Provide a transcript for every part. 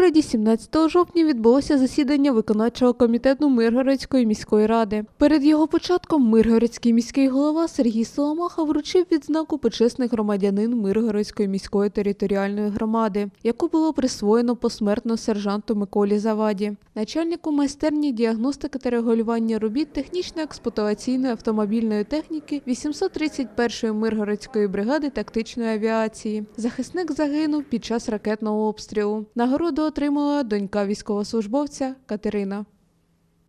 Миргороді 17 жовтня відбулося засідання виконавчого комітету Миргородської міської ради. Перед його початком Миргородський міський голова Сергій Соломаха вручив відзнаку почесний громадянин Миргородської міської територіальної громади, яку було присвоєно посмертно сержанту Миколі Заваді, начальнику майстерні діагностики та регулювання робіт технічно-експлуатаційної автомобільної техніки 831-ї Миргородської бригади тактичної авіації. Захисник загинув під час ракетного обстрілу. Нагороду отримала донька військовослужбовця Катерина.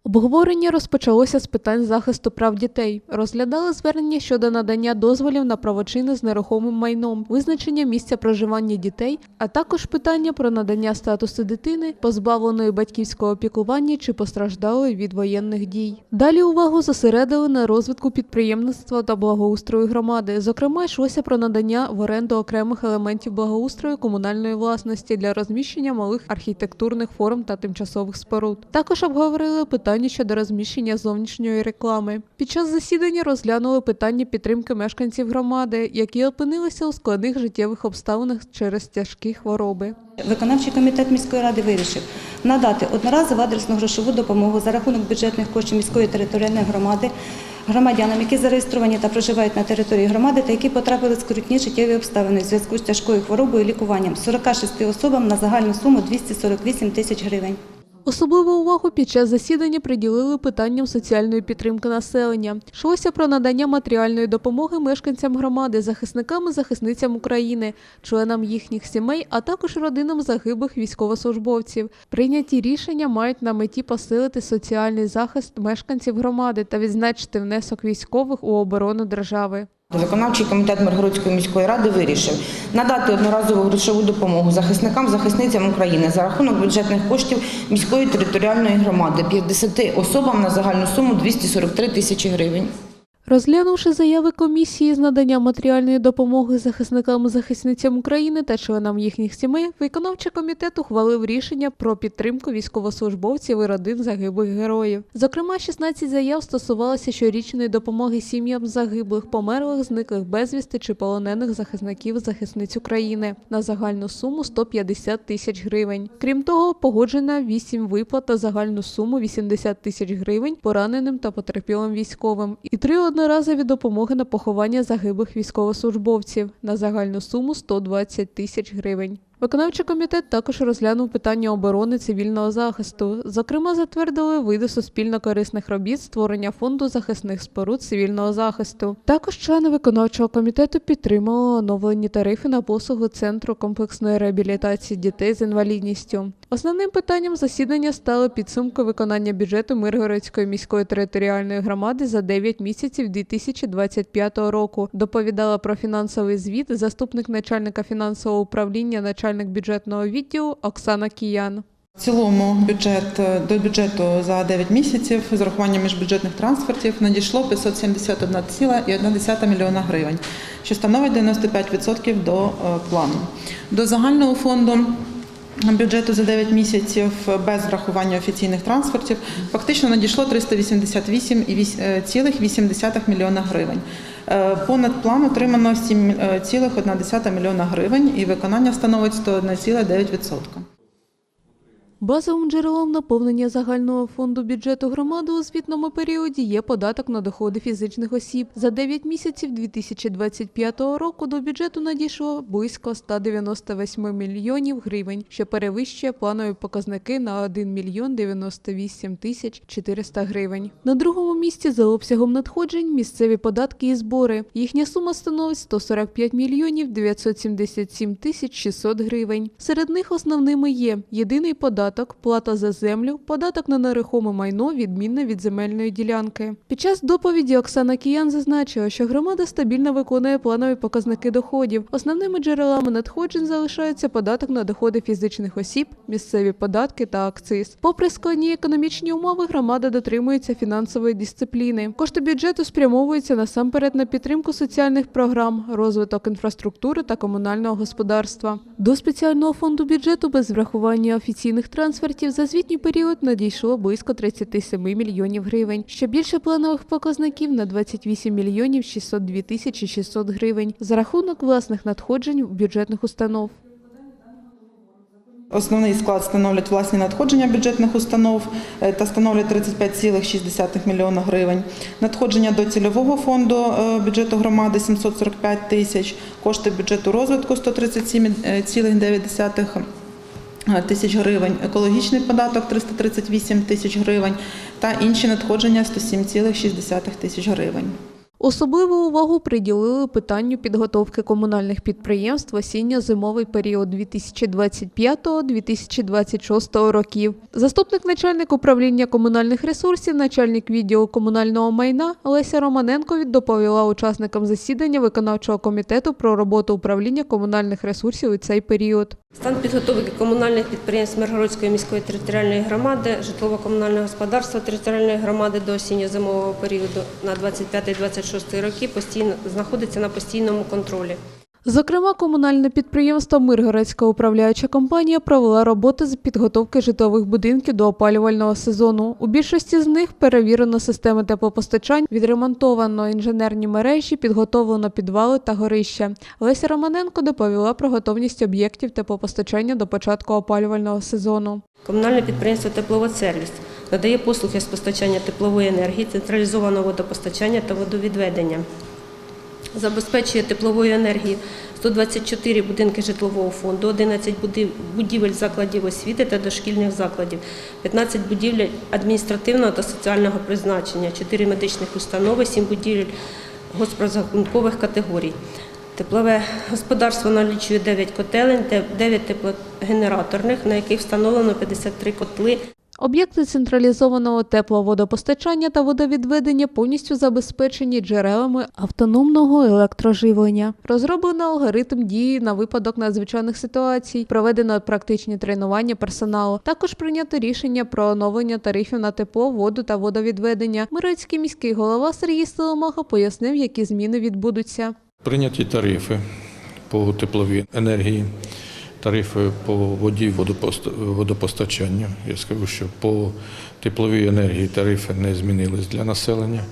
Обговорення розпочалося з питань захисту прав дітей. Розглядали звернення щодо надання дозволів на правочини з нерухомим майном, визначення місця проживання дітей, а також питання про надання статусу дитини, позбавленої батьківського опікування чи постраждалої від воєнних дій. Далі увагу зосередили на розвитку підприємництва та благоустрою громади. Зокрема, йшлося про надання в оренду окремих елементів благоустрою комунальної власності для розміщення малих архітектурних форм та тимчасових споруд. Також обговорили питання щодо розміщення зовнішньої реклами. Під час засідання розглянули питання підтримки мешканців громади, які опинилися у складних життєвих обставинах через тяжкі хвороби. Виконавчий комітет міської ради вирішив надати одноразову адресну грошову допомогу за рахунок бюджетних коштів міської територіальної громади громадянам, які зареєстровані та проживають на території громади та які потрапили в скрутні життєві обставини в зв'язку з тяжкою хворобою і лікуванням 46 особам на загальну суму 248 тисяч гривень. Особливу увагу під час засідання приділили питанням соціальної підтримки населення. Йшлося про надання матеріальної допомоги мешканцям громади, захисникам і захисницям України, членам їхніх сімей, а також родинам загиблих військовослужбовців. Прийняті рішення мають на меті посилити соціальний захист мешканців громади та відзначити внесок військових у оборону держави. Виконавчий комітет Миргородської міської ради вирішив надати одноразову грошову допомогу захисникам захисницям України за рахунок бюджетних коштів міської територіальної громади 50 особам на загальну суму 243 тисячі гривень. Розглянувши заяви комісії з надання матеріальної допомоги захисникам і захисницям України та членам їхніх сімей, виконавчий комітет ухвалив рішення про підтримку військовослужбовців і родин загиблих героїв. Зокрема, 16 заяв стосувалися щорічної допомоги сім'ям загиблих, померлих, зниклих безвісти чи полонених захисників захисниць України на загальну суму 150 тисяч гривень. Крім того, погоджена 8 виплат на загальну суму 80 тисяч гривень пораненим та потерпілим військовим і три одноразові допомоги на поховання загиблих військовослужбовців на загальну суму 120 тисяч гривень. Виконавчий комітет також розглянув питання оборони цивільного захисту. Зокрема, затвердили види суспільно корисних робіт створення фонду захисних споруд цивільного захисту. Також члени виконавчого комітету підтримали оновлені тарифи на послуги центру комплексної реабілітації дітей з інвалідністю. Основним питанням засідання стали підсумки виконання бюджету Миргородської міської територіальної громади за 9 місяців 2025 року. Доповідала про фінансовий звіт заступник начальника фінансового управління, начальник бюджетного відділу Оксана Киян. В цілому бюджет до бюджету за 9 місяців з урахуванням міжбюджетних трансфертів надійшло 571,1 мільйона гривень, що становить 95% до е, плану. До загального фонду бюджету за 9 місяців без врахування офіційних трансфертів фактично надійшло 388,8 мільйона гривень. Е, Понад план отримано 7,1 мільйона гривень і виконання становить 101,9%. Базовим джерелом наповнення загального фонду бюджету громади у звітному періоді є податок на доходи фізичних осіб. За 9 місяців 2025 року до бюджету надійшло близько 198 мільйонів гривень, що перевищує планові показники на 1 мільйон 98 тисяч 400 гривень. На другому місці за обсягом надходжень місцеві податки і збори. Їхня сума становить 145 мільйонів 977 тисяч 600 гривень. Серед них основними є єдиний податок податок, плата за землю, податок на нерухоме майно, відмінне від земельної ділянки. Під час доповіді Оксана Киян зазначила, що громада стабільно виконує планові показники доходів. Основними джерелами надходжень залишаються податок на доходи фізичних осіб, місцеві податки та акциз. Попри складні економічні умови, громада дотримується фінансової дисципліни. Кошти бюджету спрямовуються насамперед на підтримку соціальних програм, розвиток інфраструктури та комунального господарства. До спеціального фонду бюджету без врахування офіційних трансфертів за звітній період надійшло близько 37 мільйонів гривень, що більше планових показників на 28 мільйонів 602 тисячі 600 гривень за рахунок власних надходжень бюджетних установ. Основний склад становлять власні надходження бюджетних установ е, та становлять 35,6 мільйона гривень. Надходження до цільового фонду е, бюджету громади 745 тисяч, кошти бюджету розвитку 137,9 тисяч гривень, екологічний податок 338 тисяч гривень та інші надходження 107,6 тисяч гривень. Особливу увагу приділили питанню підготовки комунальних підприємств осінньо-зимовий період 2025-2026 років. Заступник начальник управління комунальних ресурсів, начальник відділу комунального майна Олеся Романенко доповіла учасникам засідання виконавчого комітету про роботу управління комунальних ресурсів у цей період. Стан підготовки комунальних підприємств Миргородської міської територіальної громади, житлово-комунального господарства територіальної громади до осінньо-зимового періоду на 25-26 роки постійно знаходиться на постійному контролі. Зокрема, комунальне підприємство Миргородська управляюча компанія провела роботи з підготовки житлових будинків до опалювального сезону. У більшості з них перевірено системи теплопостачань, відремонтовано інженерні мережі, підготовлено підвали та горища. Леся Романенко доповіла про готовність об'єктів теплопостачання до початку опалювального сезону. Комунальне підприємство Тепловодсервіс надає послуги з постачання теплової енергії, централізованого водопостачання та водовідведення. Забезпечує тепловою енергією 124 будинки житлового фонду, 11 будівель закладів освіти та дошкільних закладів, 15 будівель адміністративного та соціального призначення, 4 медичних установи, 7 будівель госпрозрахункових категорій. Теплове господарство налічує 9 котелень, 9 теплогенераторних, на яких встановлено 53 котли Об'єкти централізованого тепловодопостачання та водовідведення повністю забезпечені джерелами автономного електроживлення. Розроблено алгоритм дії на випадок надзвичайних ситуацій, проведено практичні тренування персоналу. Також прийнято рішення про оновлення тарифів на тепло, воду та водовідведення. Мирицький міський голова Сергій Соломаха пояснив, які зміни відбудуться. Прийняті тарифи по тепловій енергії, тарифи по воді, водопост- водопостачанню. Я скажу, що по тепловій енергії тарифи не змінились для населення.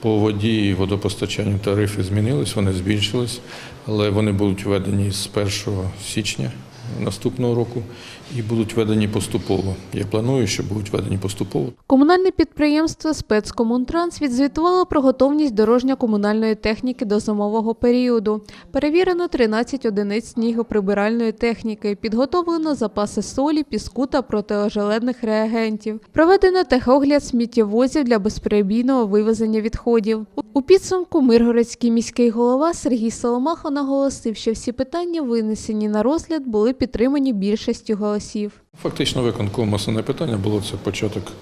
По воді і водопостачанню тарифи змінились, вони збільшились, але вони будуть введені з 1 січня наступного року і будуть введені поступово. Я планую, що будуть введені поступово. Комунальне підприємство спецкомунтранс відзвітувало про готовність дорожньо-комунальної техніки до зимового періоду. Перевірено 13 одиниць снігоприбиральної техніки, підготовлено запаси солі, піску та протиожеледних реагентів. Проведено техогляд сміттєвозів для безперебійного вивезення відходів. У- підсумку Миргородський міський голова Сергій Соломаха наголосив, що всі питання, винесені на розгляд, були підтримані більшістю голосів. Фактично виконком основне питання було це початок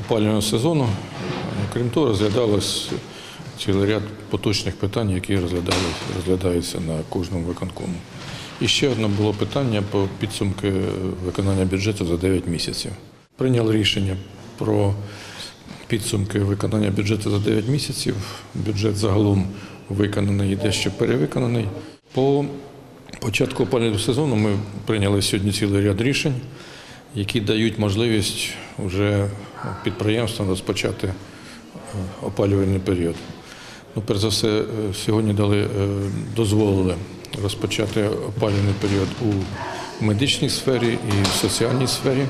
опалювального сезону. Крім того, розглядалось цілий ряд поточних питань, які розглядаються на кожному виконкому. І ще одне було питання по підсумки виконання бюджету за 9 місяців. Прийняли рішення про підсумки виконання бюджету за 9 місяців. Бюджет загалом виконаний і дещо перевиконаний. По початку опалювального сезону ми прийняли сьогодні цілий ряд рішень, які дають можливість вже підприємствам розпочати е, опалювальний період. Ну, перш за все, е, сьогодні дали, е, дозволили розпочати опалювальний період у медичній сфері і в соціальній сфері.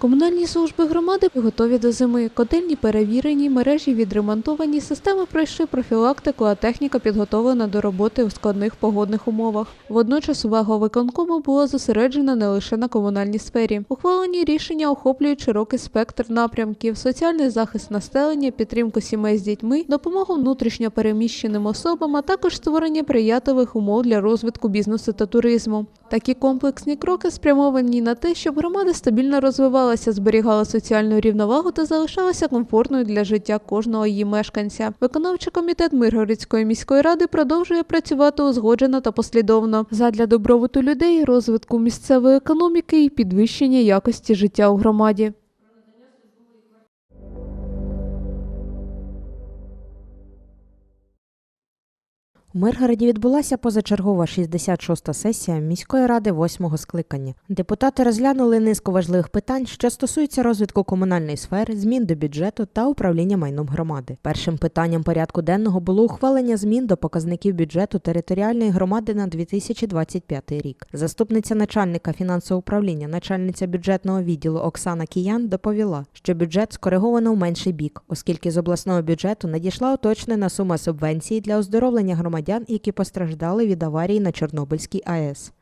Комунальні служби громади готові до зими. Котельні перевірені, мережі відремонтовані, системи пройшли профілактику, а техніка підготовлена до роботи у складних погодних умовах. Водночас увага виконкому була зосереджена не лише на комунальній сфері. Ухвалені рішення охоплюють широкий спектр напрямків: соціальний захист населення, підтримку сімей з дітьми, допомогу внутрішньо переміщеним особам, а також створення приятливих умов для розвитку бізнесу та туризму. Такі комплексні кроки спрямовані на те, щоб громада стабільно розвивалася, зберігала соціальну рівновагу та залишалася комфортною для життя кожного її мешканця. Виконавчий комітет Миргородської міської ради продовжує працювати узгоджено та послідовно задля добробуту людей, розвитку місцевої економіки і підвищення якості життя у громаді. У Миргороді відбулася позачергова 66-та сесія міської ради 8-го скликання. Депутати розглянули низку важливих питань, що стосуються розвитку комунальної сфери, змін до бюджету та управління майном громади. Першим питанням порядку денного було ухвалення змін до показників бюджету територіальної громади на 2025 рік. Заступниця начальника фінансового управління, начальниця бюджетного відділу Оксана Киян доповіла, що бюджет скориговано в менший бік, оскільки з обласного бюджету надійшла уточнена сума субвенції для оздоровлення громадян, які постраждали від аварії на Чорнобильській АЕС.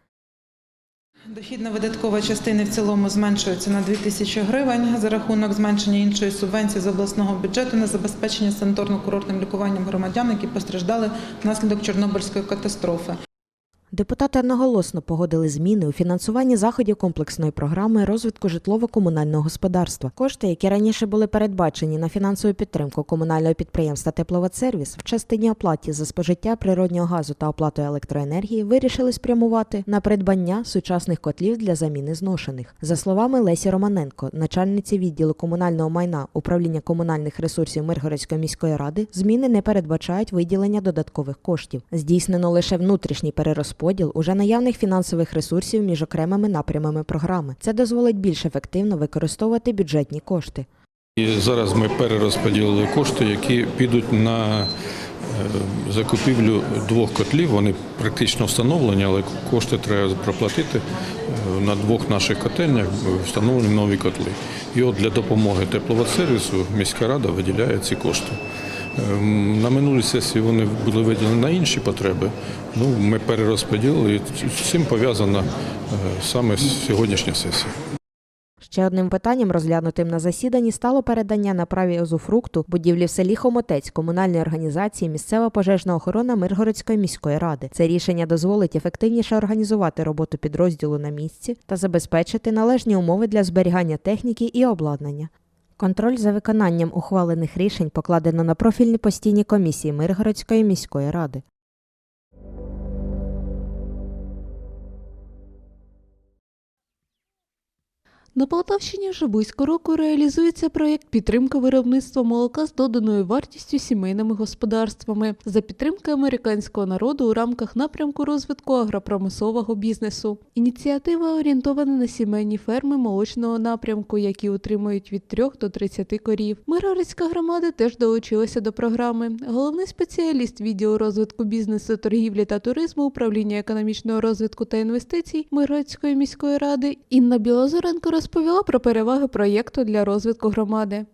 Дохідна видаткова частина в цілому зменшується на 2 тисячі гривень за рахунок зменшення іншої субвенції з обласного бюджету на забезпечення санаторно-курортним лікуванням громадян, які постраждали внаслідок Чорнобильської катастрофи. Депутати одноголосно погодили зміни у фінансуванні заходів комплексної програми розвитку житлово-комунального господарства. Кошти, які раніше були передбачені на фінансову підтримку комунального підприємства Тепловодсервіс в частині оплаті за спожиття природнього газу та оплату електроенергії, вирішили спрямувати на придбання сучасних котлів для заміни зношених. За словами Лесі Романенко, начальниці відділу комунального майна управління комунальних ресурсів Миргородської міської ради, зміни не передбачають виділення додаткових коштів. Здійснено лише внутрішній перерозподіл уже наявних фінансових ресурсів між окремими напрямами програми. Це дозволить більш ефективно використовувати бюджетні кошти. І зараз ми перерозподілили кошти, які підуть на е, закупівлю двох котлів. Вони практично встановлені, але кошти треба проплатити е, на двох наших котельнях. е, Встановлені нові котли. І от для допомоги тепловодсервісу міська рада виділяє ці кошти. Ем, На минулій сесії вони були виділені на інші потреби. Ну, ми перерозподілили, і з цим пов'язана е, саме сьогоднішня сесія. Ще одним питанням, розглянутим на засіданні, стало передання на праві озуфрукту будівлі в селі Хомотець комунальної організації Місцева пожежна охорона Миргородської міської ради. Це рішення дозволить ефективніше організувати роботу підрозділу на місці та забезпечити належні умови для зберігання техніки і обладнання. Контроль за виконанням ухвалених рішень покладено на профільні постійні комісії Миргородської міської ради. На Полтавщині вже близько року реалізується проєкт підтримка виробництва молока з доданою вартістю сімейними господарствами за підтримки американського народу у рамках напрямку розвитку агропромислового бізнесу. Ініціатива орієнтована на сімейні ферми молочного напрямку, які утримують від 3 до 30 корів. Миргородська громада теж долучилася до програми. Головний спеціаліст відділу розвитку бізнесу, торгівлі та туризму управління економічного розвитку та інвестицій Миргородської міської ради Інна Білозоренко розповіла про переваги проєкту для розвитку громади.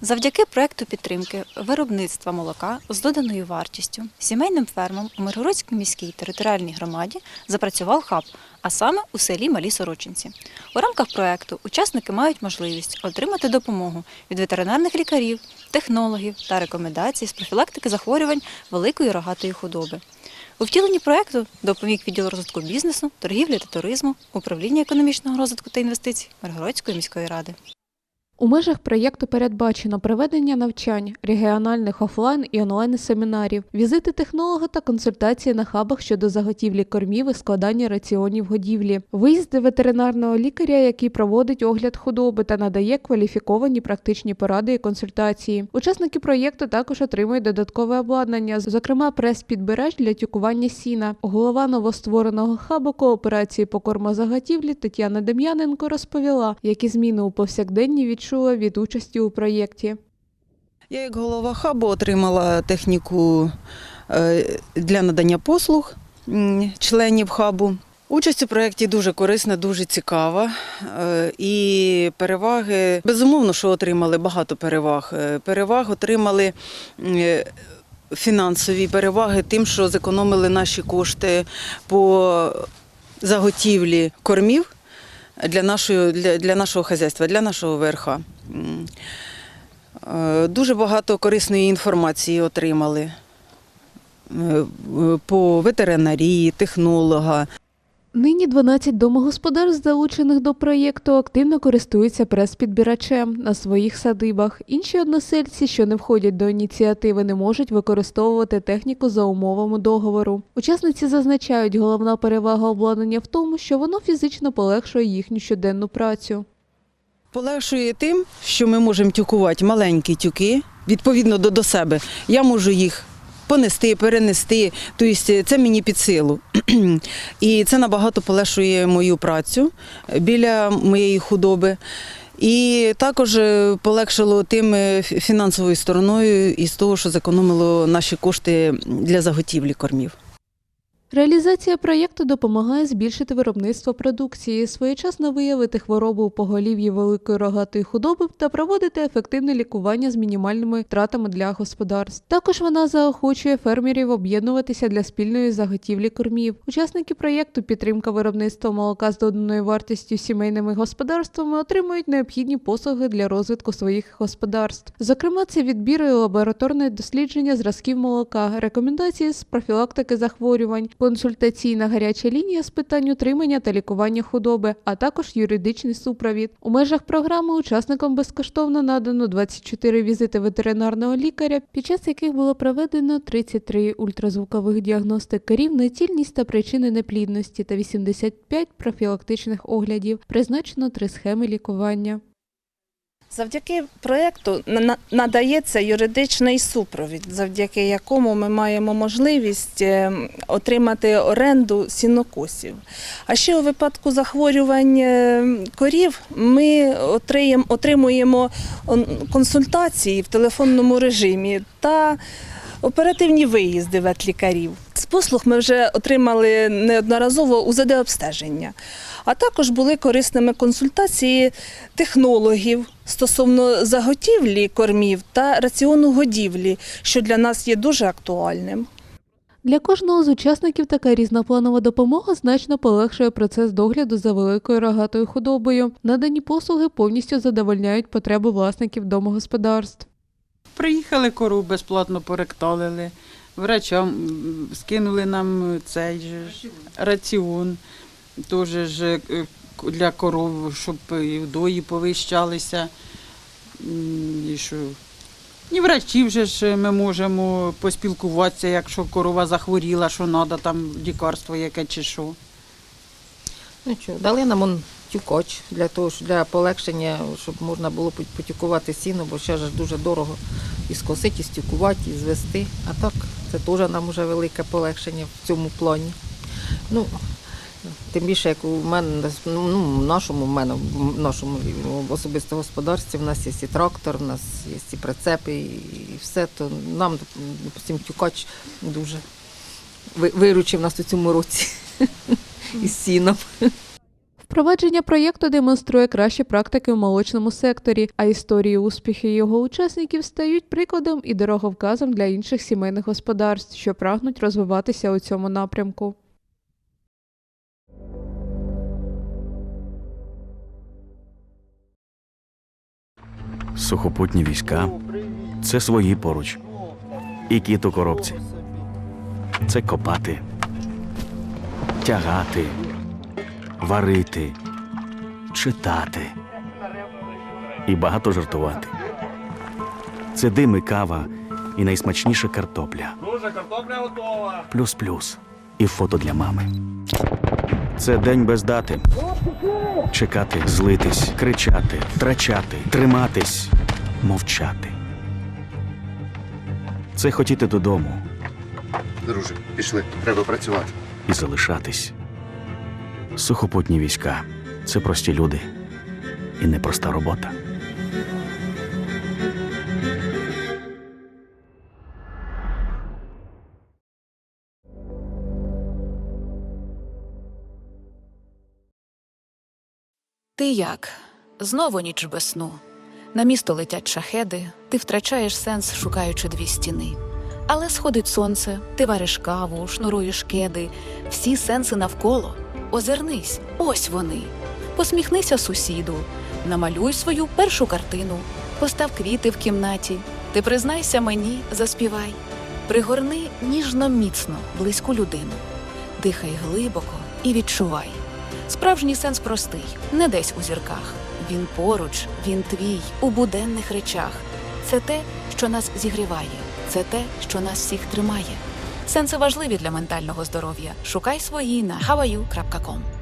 Завдяки проекту підтримки виробництва молока з доданою вартістю сімейним фермам у Миргородській міській територіальній громаді запрацював хаб, а саме у селі Малі Сорочинці. У рамках проекту учасники мають можливість отримати допомогу від ветеринарних лікарів, технологів та рекомендацій з профілактики захворювань великої рогатої худоби. У втіленні проекту допоміг відділ розвитку бізнесу, торгівлі та туризму, управління економічного розвитку та інвестицій Миргородської міської ради. У межах проєкту передбачено проведення навчань, регіональних офлайн і онлайн семінарів, візити технолога та консультації на хабах щодо заготівлі кормів і складання раціонів годівлі, виїзди ветеринарного лікаря, який проводить огляд худоби та надає кваліфіковані практичні поради і консультації. Учасники проєкту також отримують додаткове обладнання, зокрема прес-підбирач для тюкування сіна. Голова новоствореного хабу кооперації по кормозаготівлі Тетяна Дем'яненко розповіла, які зміни у повсякденні відчула від участі у проєкті. Я як голова хабу отримала техніку е, для надання послуг членів хабу. Участь у проєкті дуже корисна, дуже цікава. Е, І переваги, безумовно, що отримали багато переваг. Е, Переваг отримали фінансові переваги тим, що зекономили наші кошти по заготівлі кормів для нашої, для, для нашого хазяйства, для нашого ВРХ. Е, Дуже багато корисної інформації отримали е, по ветеринарії, технолога. Нині 12 домогосподарств, залучених до проєкту, активно користуються прес-підбирачем на своїх садибах. Інші односельці, що не входять до ініціативи, не можуть використовувати техніку за умовами договору. Учасниці зазначають, головна перевага обладнання в тому, що воно фізично полегшує їхню щоденну працю. Полегшує тим, що ми можемо тюкувати маленькі тюки відповідно до себе. Я можу їх понести, перенести. Тобто це мені під силу. І це набагато полегшує мою працю біля моєї худоби. І також е, полегшило тим е, фінансовою стороною із того, що зекономило наші кошти для заготівлі кормів. Реалізація проєкту допомагає збільшити виробництво продукції, своєчасно виявити хворобу у поголів'ї великої рогатої худоби та проводити ефективне лікування з мінімальними втратами для господарств. Також вона заохочує фермерів об'єднуватися для спільної заготівлі кормів. Учасники проєкту підтримка виробництва молока з доданою вартістю сімейними господарствами отримують необхідні послуги для розвитку своїх господарств. Зокрема, це відбір і лабораторне дослідження зразків молока, рекомендації з профілактики захворювань, консультаційна гаряча лінія з питань утримання та лікування худоби, а також юридичний супровід. У межах програми учасникам безкоштовно надано 24 візити ветеринарного лікаря, під час яких було проведено 33 ультразвукових діагностик корів на цільність та причини неплідності та 85 профілактичних оглядів. Призначено три схеми лікування. Завдяки проєкту на- на- надається юридичний супровід, завдяки якому ми маємо можливість е, отримати оренду сінокосів. А ще у випадку захворювань е, корів ми отримуємо консультації в телефонному режимі та оперативні виїзди ветлікарів. З послуг ми вже отримали неодноразово УЗД-обстеження. А також були корисними консультації технологів стосовно заготівлі кормів та раціону годівлі, що для нас є дуже актуальним. Для кожного з учасників така різнопланова допомога значно полегшує процес догляду за великою рогатою худобою. Надані послуги повністю задовольняють потреби власників домогосподарств. Приїхали кору безплатно поректалили. Врачам скинули нам цей же ж раціон. Теж ж е, для коров, щоб і вдої повищалися. І що. І врачі вже ж ми можемо поспілкуватися, якщо корова захворіла, що треба там лікарство яке чи що. Ну що, дали нам он тюкоч для того, для полегшення, щоб можна було пот- потюкувати сіно, бо ще ж дуже дорого і скосити, і стюкувати, і звести. А так, це теж нам вже велике полегшення в цьому плані. Ну, тим більше, як у мене, ну, в нашому, в мене, нашому особисто господарстві, в нас є і трактор, в нас є і прицепи, і все, то нам, допустим, тюкач дуже виручив нас у цьому році із сіном. Впровадження проєкту демонструє кращі практики в молочному секторі, а історії успіхів його учасників стають прикладом і дороговказом для інших сімейних господарств, що прагнуть розвиватися у цьому напрямку. Сухопутні війська це свої поруч. І кіт у коробці. Це копати, тягати, варити, читати і багато жартувати. Це дим і кава, і найсмачніша картопля. Готова. Плюс-плюс. І фото для мами. Це день без дати. Чекати, злитись, кричати, втрачати, триматись, мовчати. Це хотіти додому Друже, пішли, треба працювати. і залишатись. Сухопутні війська це прості люди і непроста робота. Ти як? Знову ніч без сну. На місто летять шахеди, ти втрачаєш сенс, шукаючи дві стіни. Але сходить сонце, ти вариш каву, шнуруєш кеди, всі сенси навколо. Озирнись, ось вони. Посміхнися сусіду, намалюй свою першу картину, постав квіти в кімнаті. Ти признайся мені, заспівай. Пригорни ніжно міцно, близьку людину. Дихай глибоко і відчувай. Справжній сенс простий, не десь у зірках. Він поруч, він твій у буденних речах. Це те, що нас зігріває, це те, що нас всіх тримає. Сенси важливі для ментального здоров'я. Шукай свої на hawaii.com.